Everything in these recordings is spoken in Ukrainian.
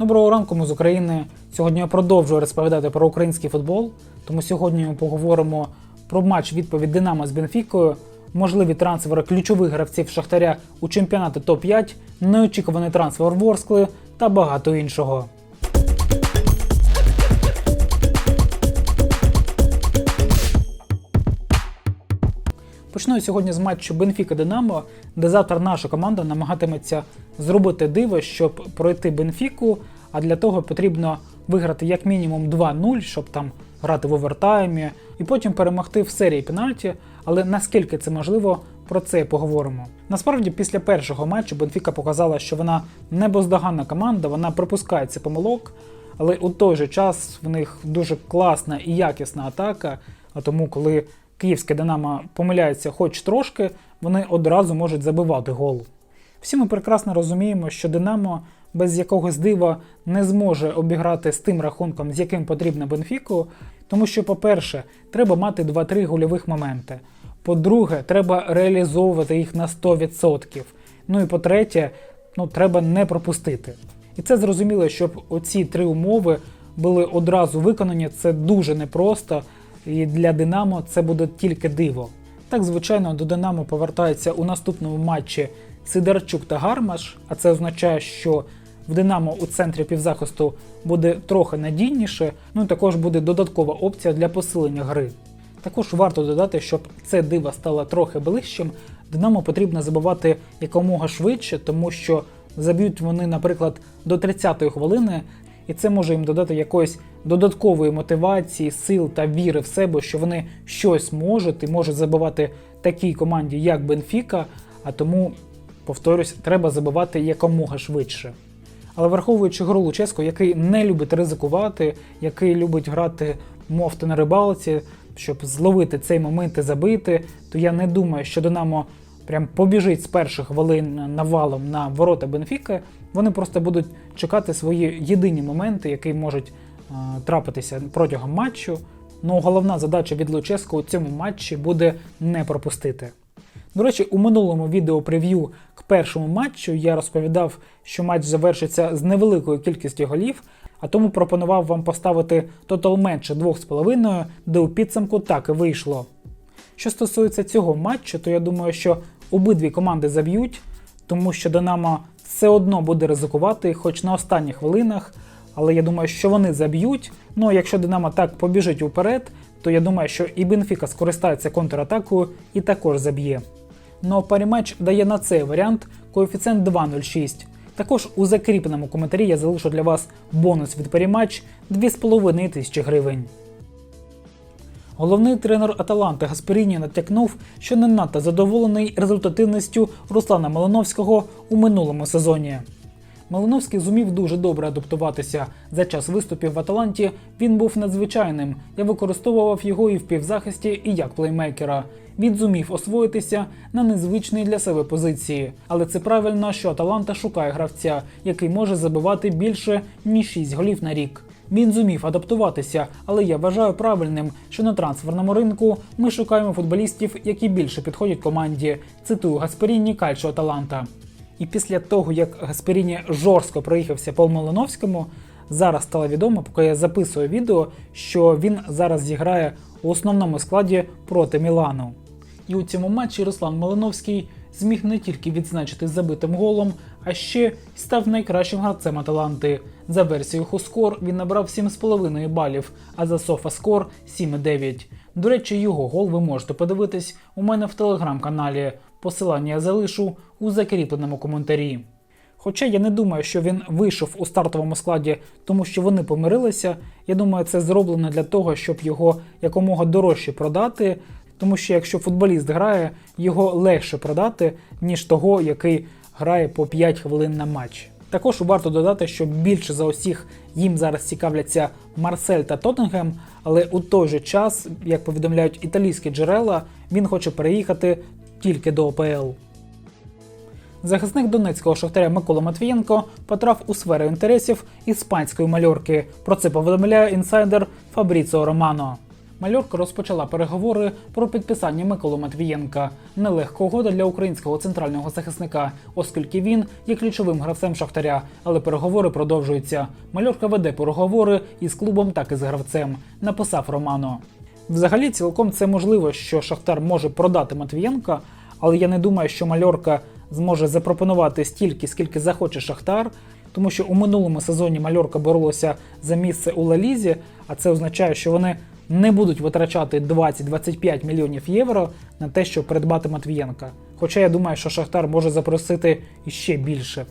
Доброго ранку, ми з України. Сьогодні я продовжую розповідати про український футбол. Тому сьогодні ми поговоримо про матч відповідь Динамо з Бенфікою, можливі трансфери ключових гравців Шахтаря у чемпіонати топ-5, неочікуваний трансфер Ворскли та багато іншого. Почну сьогодні з матчу Бенфіка Динамо, де завтра наша команда намагатиметься зробити диво, щоб пройти Бенфіку. А для того потрібно виграти як мінімум 2-0, щоб там грати в овертаймі, і потім перемогти в серії пенальті. Але наскільки це можливо, про це поговоримо. Насправді, після першого матчу Бенфіка показала, що вона не бездоганна команда, вона припускається помилок, але у той же час в них дуже класна і якісна атака. А тому, коли київське Динамо помиляється хоч трошки, вони одразу можуть забивати гол. Всі ми прекрасно розуміємо, що Динамо без якогось дива не зможе обіграти з тим рахунком, з яким потрібно Бенфіку, тому що, по-перше, треба мати 2-3 гольових моменти. По-друге, треба реалізовувати їх на 100%. Ну і по-третє, ну, треба не пропустити. І це зрозуміло, щоб оці три умови були одразу виконані. Це дуже непросто, і для Динамо це буде тільки диво. Так, звичайно, до Динамо повертається у наступному матчі Сидорчук та Гармаш, а це означає, що в Динамо у центрі півзахисту буде трохи надійніше, ну і також буде додаткова опція для посилення гри. Також варто додати, щоб це диво стало трохи ближчим, Динамо потрібно забивати якомога швидше, тому що заб'ють вони, наприклад, до 30-ї хвилини, і це може їм додати якоїсь додаткової мотивації, сил та віри в себе, що вони щось можуть і можуть забивати такій команді, як Бенфіка. А тому, повторюсь, треба забивати якомога швидше. Але враховуючи гру Луческо, який не любить ризикувати, який любить грати мовти на рибалці, щоб зловити цей момент і забити, то я не думаю, що Динамо прям побіжить з перших хвилин навалом на ворота Бенфіки. Вони просто будуть чекати свої єдині моменти, які можуть е, трапитися протягом матчу. Ну головна задача від Луческо у цьому матчі буде не пропустити. До речі, у минулому відео прев'ю к першому матчу я розповідав, що матч завершиться з невеликою кількістю голів, а тому пропонував вам поставити тотал менше 2,5, де у підсумку так і вийшло. Що стосується цього матчу, то я думаю, що обидві команди заб'ють, тому що Динамо все одно буде ризикувати, хоч на останніх хвилинах. Але я думаю, що вони заб'ють. Ну а якщо Динамо так побіжить уперед, то я думаю, що і Бенфіка скористається контратакою і також заб'є. Ну а паріматч дає на цей варіант коефіцієнт 2,06. Також у закріпленому коментарі я залишу для вас бонус від паріматч 2,5 тисячі гривень. Головний тренер Аталанти Гасперіні натякнув, що не надто задоволений результативністю Руслана Малиновського у минулому сезоні. Малиновський зумів дуже добре адаптуватися. За час виступів в Аталанті він був надзвичайним. Я використовував його і в півзахисті, і як плеймейкера. Він зумів освоїтися на незвичній для себе позиції. Але це правильно, що Аталанта шукає гравця, який може забивати більше ніж 6 голів на рік. Він зумів адаптуватися, але я вважаю правильним, що на трансферному ринку ми шукаємо футболістів, які більше підходять команді. Цитую Гасперіні Кальчо Аталанта. І після того, як Гасперіні жорстко проїхався по Малиновському, зараз стало відомо, поки я записую відео, що він зараз зіграє у основному складі проти Мілану. І у цьому матчі Руслан Малиновський зміг не тільки відзначити забитим голом, а ще став найкращим гравцем Аталанти. За версією Хускор він набрав 7,5 балів, а за Софаскор 7,9. До речі, його гол ви можете подивитись у мене в телеграм-каналі. Посилання я залишу у закріпленому коментарі. Хоча я не думаю, що він вийшов у стартовому складі, тому що вони помирилися. Я думаю, це зроблено для того, щоб його якомога дорожче продати. Тому що якщо футболіст грає, його легше продати, ніж того, який грає по 5 хвилин на матч. Також варто додати, що більше за усіх їм зараз цікавляться Марсель та Тоттенгем, але у той же час, як повідомляють італійські джерела, він хоче переїхати тільки до ОПЛ. Захисник донецького шахтаря Микола Матвієнко потрапив у сферу інтересів іспанської мальорки. Про це повідомляє інсайдер Фабріціо Романо. Мальорка розпочала переговори про підписання Миколи Матвієнка. Нелегка угода для українського центрального захисника, оскільки він є ключовим гравцем Шахтаря. Але переговори продовжуються. Мальорка веде переговори із клубом, так і з гравцем. Написав Романо. Взагалі, цілком це можливо, що Шахтар може продати Матвієнка, але я не думаю, що Мальорка зможе запропонувати стільки, скільки захоче Шахтар. Тому що у минулому сезоні Мальорка боролася за місце у Лалізі, а це означає, що вони не будуть витрачати 20-25 мільйонів євро на те, щоб придбати Матвієнка. Хоча я думаю, що Шахтар може запросити іще більше.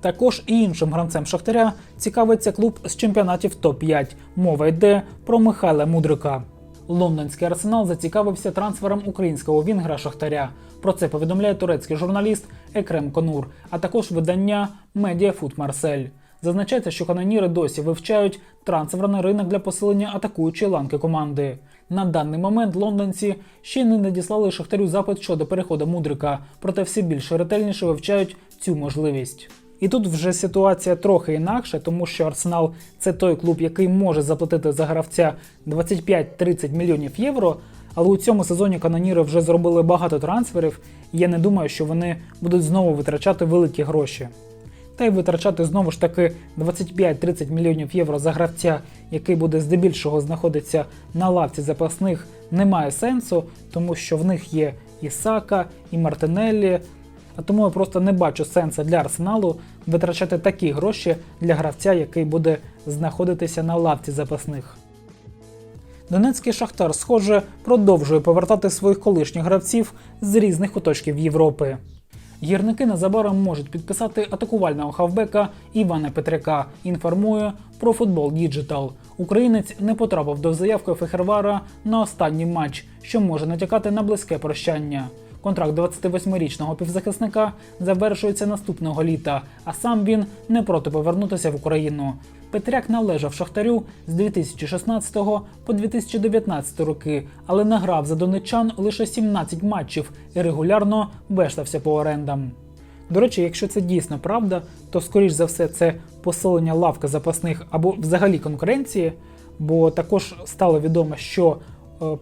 Також і іншим гравцем Шахтаря цікавиться клуб з чемпіонатів топ-5. Мова йде про Михайла Мудрика. Лондонський арсенал зацікавився трансфером українського вінгра Шахтаря. Про це повідомляє турецький журналіст Екрем Конур, а також видання Медіафут Марсель. Зазначається, що каноніри досі вивчають трансферний ринок для посилення атакуючої ланки команди. На даний момент лондонці ще не надіслали Шахтарю запит щодо переходу Мудрика, проте все більше ретельніше вивчають цю можливість. І тут вже ситуація трохи інакша, тому що Арсенал це той клуб, який може заплатити за гравця 25-30 мільйонів євро. Але у цьому сезоні каноніри вже зробили багато трансферів, і я не думаю, що вони будуть знову витрачати великі гроші. Та й витрачати знову ж таки 25-30 мільйонів євро за гравця, який буде здебільшого знаходитися на лавці запасних, немає сенсу, тому що в них є і Сака, і Мартинеллі. А тому я просто не бачу сенсу для арсеналу витрачати такі гроші для гравця, який буде знаходитися на лавці запасних. Донецький Шахтар, схоже, продовжує повертати своїх колишніх гравців з різних куточків Європи. Гірники незабаром можуть підписати атакувального хавбека Івана Петряка. Інформує про футбол Діджитал. Українець не потрапив до заявки Фехервара на останній матч, що може натякати на близьке прощання. Контракт 28-річного півзахисника завершується наступного літа, а сам він не проти повернутися в Україну. Петряк належав Шахтарю з 2016 по 2019 роки, але награв за донеччан лише 17 матчів і регулярно вештався по орендам. До речі, якщо це дійсно правда, то скоріш за все це посилення лавки запасних або взагалі конкуренції, бо також стало відомо, що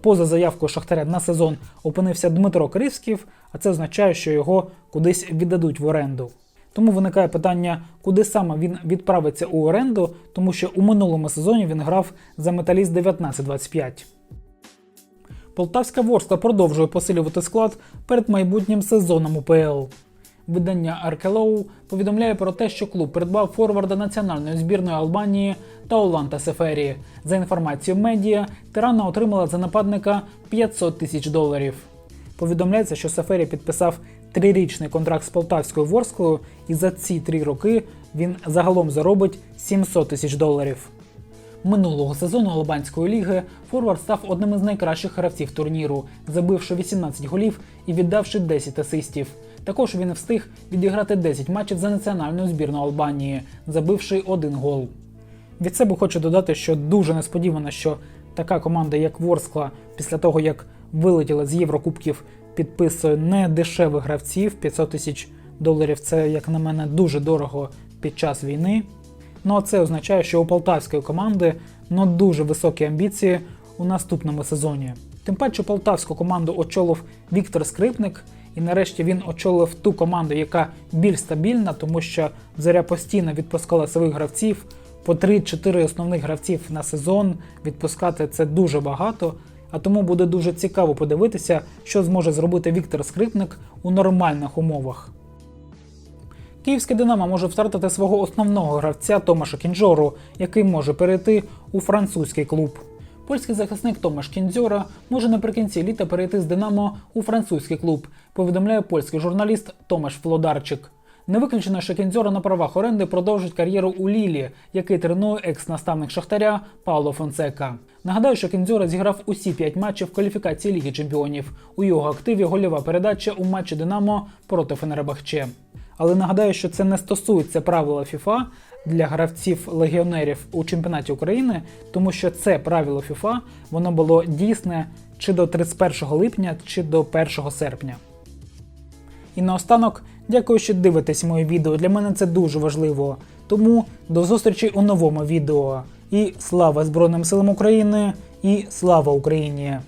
поза заявкою Шахтаря на сезон опинився Дмитро Кривськів, а це означає, що його кудись віддадуть в оренду. Тому виникає питання, куди саме він відправиться у оренду, тому що у минулому сезоні він грав за металіст 19-25. Полтавська Ворскла продовжує посилювати склад перед майбутнім сезоном УПЛ. Видання Аркелоу повідомляє про те, що клуб придбав форварда національної збірної Албанії та Оланта Сефері. За інформацією медіа, Тирана отримала за нападника 500 тисяч доларів. Повідомляється, що Сефері підписав трирічний контракт з полтавською Ворсклою, і за ці три роки він загалом заробить 700 тисяч доларів. Минулого сезону Албанської ліги Форвард став одним із найкращих гравців турніру, забивши 18 голів і віддавши 10 асистів. Також він встиг відіграти 10 матчів за національну збірну Албанії, забивши один гол. Від себе хочу додати, що дуже несподівано, що така команда, як Ворскла, після того як вилетіла з Єврокубків, підписує не дешевих гравців 500 тисяч доларів. Це, як на мене, дуже дорого під час війни. Ну а це означає, що у полтавської команди ну, дуже високі амбіції у наступному сезоні. Тим паче полтавську команду очолив Віктор Скрипник, і нарешті він очолив ту команду, яка більш стабільна, тому що заря постійно відпускала своїх гравців. По 3-4 основних гравців на сезон відпускати це дуже багато. А тому буде дуже цікаво подивитися, що зможе зробити Віктор Скрипник у нормальних умовах. Київське Динамо може втратити свого основного гравця Томаша Кінджору, який може перейти у французький клуб. Польський захисник Томаш Кіндзьора може наприкінці літа перейти з Динамо у французький клуб, повідомляє польський журналіст Томаш Флодарчик. Не виключено, що Кіндзьора на правах оренди продовжить кар'єру у Лілі, який тренує екс-наставник Шахтаря Пауло Фонсека. Нагадаю, що Кіндзьора зіграв усі 5 матчів кваліфікації Ліги Чемпіонів. У його активі гольова передача у матчі Динамо проти Фенербахче. Але нагадаю, що це не стосується правила FIFA для гравців легіонерів у чемпіонаті України, тому що це правило FIFA воно було дійсне чи до 31 липня, чи до 1 серпня. І наостанок, дякую, що дивитесь моє відео. Для мене це дуже важливо. Тому до зустрічі у новому відео. І слава Збройним силам України, і слава Україні!